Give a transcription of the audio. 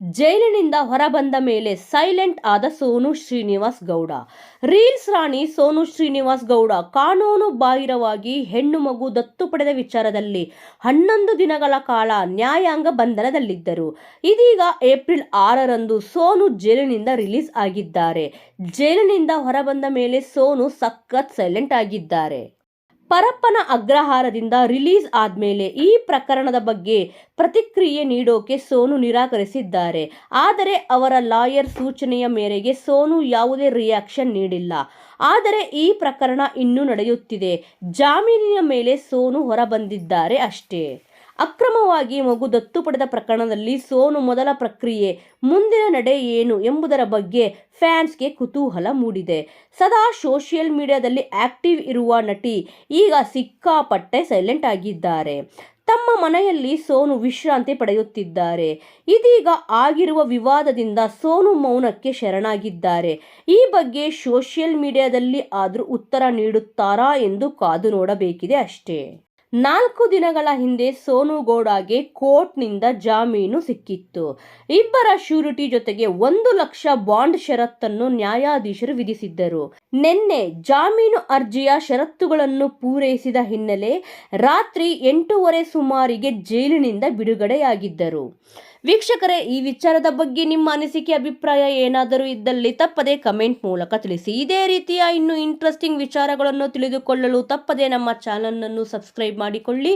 ಜೈಲಿನಿಂದ ಹೊರಬಂದ ಮೇಲೆ ಸೈಲೆಂಟ್ ಆದ ಸೋನು ಶ್ರೀನಿವಾಸ್ ಗೌಡ. ರೀಲ್ಸ್ ರಾಣಿ ಸೋನು ಶ್ರೀನಿವಾಸ್ ಗೌಡ ಕಾನೂನು ಬಾಹಿರವಾಗಿ ಹೆಣ್ಣು ಮಗು ದತ್ತು ಪಡೆದ ವಿಚಾರದಲ್ಲಿ ಹನ್ನೊಂದು ದಿನಗಳ ಕಾಲ ನ್ಯಾಯಾಂಗ ಬಂಧನದಲ್ಲಿದ್ದರು. ಇದೀಗ ಏಪ್ರಿಲ್ ಆರರಂದು ಸೋನು ಜೈಲಿನಿಂದ ರಿಲೀಸ್ ಆಗಿದ್ದಾರೆ. ಜೈಲಿನಿಂದ ಹೊರಬಂದ ಮೇಲೆ ಸೋನು ಸಖತ್ ಸೈಲೆಂಟ್ ಆಗಿದ್ದಾರೆ. ಪರಪ್ಪನ ಅಗ್ರಹಾರದಿಂದ ರಿಲೀಸ್ ಆದ್ಮೇಲೆ ಈ ಪ್ರಕರಣದ ಬಗ್ಗೆ ಪ್ರತಿಕ್ರಿಯೆ ನೀಡೋಕೆ ಸೋನು ನಿರಾಕರಿಸಿದ್ದಾರೆ. ಆದರೆ ಅವರ ಲಾಯರ್ ಸೂಚನೆಯ ಮೇರೆಗೆ ಸೋನು ಯಾವುದೇ ರಿಯಾಕ್ಷನ್ ನೀಡಿಲ್ಲ. ಆದರೆ ಈ ಪ್ರಕರಣ ಇನ್ನೂ ನಡೆಯುತ್ತಿದೆ. ಜಾಮೀನಿನ ಮೇಲೆ ಸೋನು ಹೊರಬಂದಿದ್ದಾರೆ ಅಷ್ಟೇ. ಅಕ್ರಮವಾಗಿ ಮಗು ದತ್ತು ಪಡೆದ ಪ್ರಕರಣದಲ್ಲಿ ಸೋನು ಮೊದಲ ಪ್ರಕ್ರಿಯೆ, ಮುಂದಿನ ನಡೆ ಏನು ಎಂಬುದರ ಬಗ್ಗೆ ಫ್ಯಾನ್ಸ್ಗೆ ಕುತೂಹಲ ಮೂಡಿದೆ. ಸದಾ ಸೋಷಿಯಲ್ ಮೀಡಿಯಾದಲ್ಲಿ ಆಕ್ಟಿವ್ ಇರುವ ನಟಿ ಈಗ ಸಿಕ್ಕಾಪಟ್ಟೆ ಸೈಲೆಂಟ್ ಆಗಿದ್ದಾರೆ. ತಮ್ಮ ಮನೆಯಲ್ಲಿ ಸೋನು ವಿಶ್ರಾಂತಿ ಪಡೆಯುತ್ತಿದ್ದಾರೆ. ಇದೀಗ ಆಗಿರುವ ವಿವಾದದಿಂದ ಸೋನು ಮೌನಕ್ಕೆ ಶರಣಾಗಿದ್ದಾರೆ. ಈ ಬಗ್ಗೆ ಸೋಷಿಯಲ್ ಮೀಡಿಯಾದಲ್ಲಿ ಆದರೂ ಉತ್ತರ ನೀಡುತ್ತಾರಾ ಎಂದು ಕಾದು ನೋಡಬೇಕಿದೆ ಅಷ್ಟೇ. ನಾಲ್ಕು ದಿನಗಳ ಹಿಂದೆ ಸೋನು ಗೌಡಗೆ ಕೋರ್ಟ್ನಿಂದ ಜಾಮೀನು ಸಿಕ್ಕಿತ್ತು. ಇಬ್ಬರ ಶ್ಯೂರಿಟಿ ಜೊತೆಗೆ ಒಂದು ಲಕ್ಷ ಬಾಂಡ್ ಷರತ್ತನ್ನು ನ್ಯಾಯಾಧೀಶರು ವಿಧಿಸಿದ್ದರು. ನಿನ್ನೆ ಜಾಮೀನು ಅರ್ಜಿಯ ಷರತ್ತುಗಳನ್ನು ಪೂರೈಸಿದ ಹಿನ್ನೆಲೆ ರಾತ್ರಿ ಎಂಟೂವರೆ ಸುಮಾರಿಗೆ ಜೈಲಿನಿಂದ ಬಿಡುಗಡೆಯಾಗಿದ್ದರು. ವೀಕ್ಷಕರೇ, ಈ ವಿಚಾರದ ಬಗ್ಗೆ ನಿಮ್ಮ ಅನಿಸಿಕೆ, ಅಭಿಪ್ರಾಯ ಏನಾದರೂ ಇದ್ದಲ್ಲಿ ತಪ್ಪದೆ ಕಮೆಂಟ್ ಮೂಲಕ ತಿಳಿಸಿ. ಇದೇ ರೀತಿಯ ಇನ್ನೂ ಇಂಟ್ರೆಸ್ಟಿಂಗ್ ವಿಚಾರಗಳನ್ನು ತಿಳಿದುಕೊಳ್ಳಲು ತಪ್ಪದೆ ನಮ್ಮ ಚಾನಲನ್ನು ಸಬ್ಸ್ಕ್ರೈಬ್ ಮಾಡಿಕೊಳ್ಳಿ.